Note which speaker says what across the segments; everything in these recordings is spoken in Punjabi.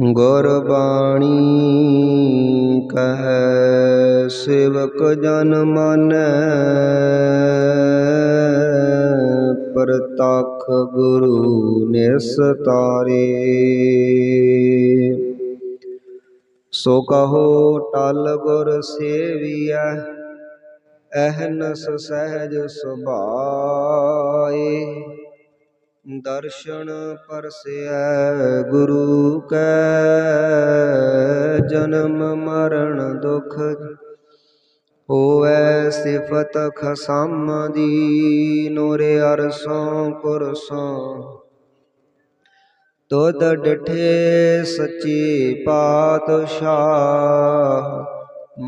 Speaker 1: ਗੁਰਬਾਣੀ ਕਹੈ, ਸੇਵਕ ਜਨ ਮਾਨੈ ਪ੍ਰਤੱਖ ਗੁਰੂ ਨਿਸਤਾਰੇ ਸੋ ਕਹੋ ਟਲ ਗੁਰ ਸੇਵੀਐ, ਅਹਨਸ ਸਹਿਜ ਸੁਭਾਏ। ਦਰਸ਼ਨ ਪਰਸੈ ਗੁਰੂ ਕੈ, ਜਨਮ ਮਰਨ ਦੁਖ ਹੋਵੇ ਸਿਫਤ ਖਸਮ ਦੀ, ਨੂਰੇ ਅਰਸੋਂ ਪੁਰਸੋਂ। ਤੁਧ ਡਠੇ ਸੱਚੀ ਪਾਤਸ਼ਾਹ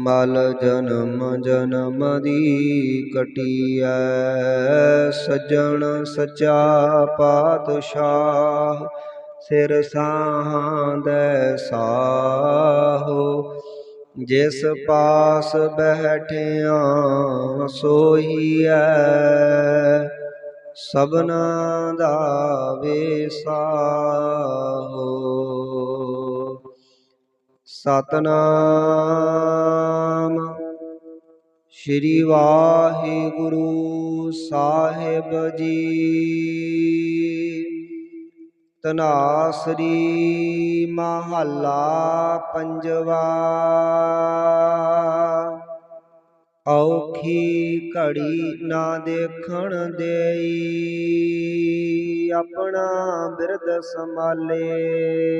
Speaker 1: ਮਲ ਜਨਮ ਜਨਮ ਦੀ ਕਟੀਐ, ਸੱਜਣ ਸਚਾ ਪਾਤਸ਼ਾਹ, ਸਿਰ ਸਾਹੰਦੈ ਸਾਹੋ। ਜਿਸ ਪਾਸ ਬੈਠਿਆ ਸੋਈਐ ਸਭਨਾ ਦਾ ਵੇਸਾਹੋ ਸਤਨਾਮ। ਸ਼੍ਰੀ ਵਾਹਿਗੁਰੂ ਸਾਹਿਬ ਜੀ। ਤਨਾਸਰੀ ਮਹੱਲਾ ਪੰਜਵਾ। ਔਖੀ ਘੜੀ ਨਾ ਦੇਖਣ ਦੇਈ। ਆਪਣਾ ਬਿਰਦ ਸੰਭਾਲੇ।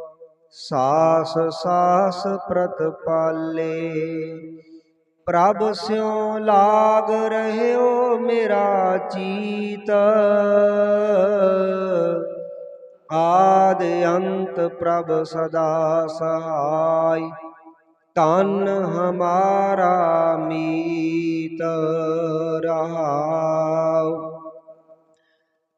Speaker 1: ਸਾਸ ਸਾਸ ਪ੍ਰਤ ਪਾਲੇ। ਪ੍ਰਭ ਸਿਉ ਲਾਗ ਰਹਿਓ ਮੇਰਾ ਚੀਤ। ਆਦ ਅੰਤ ਪ੍ਰਭ ਸਦਾ ਸਹਾਈ। ਤਨ ਹਮਾਰਾ ਮੀਤ ਰਹਾਉ।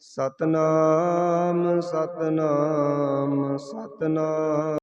Speaker 1: ਸਤਨਾਮ ਸਤਨਾਮ ਸਤਨਾਮ।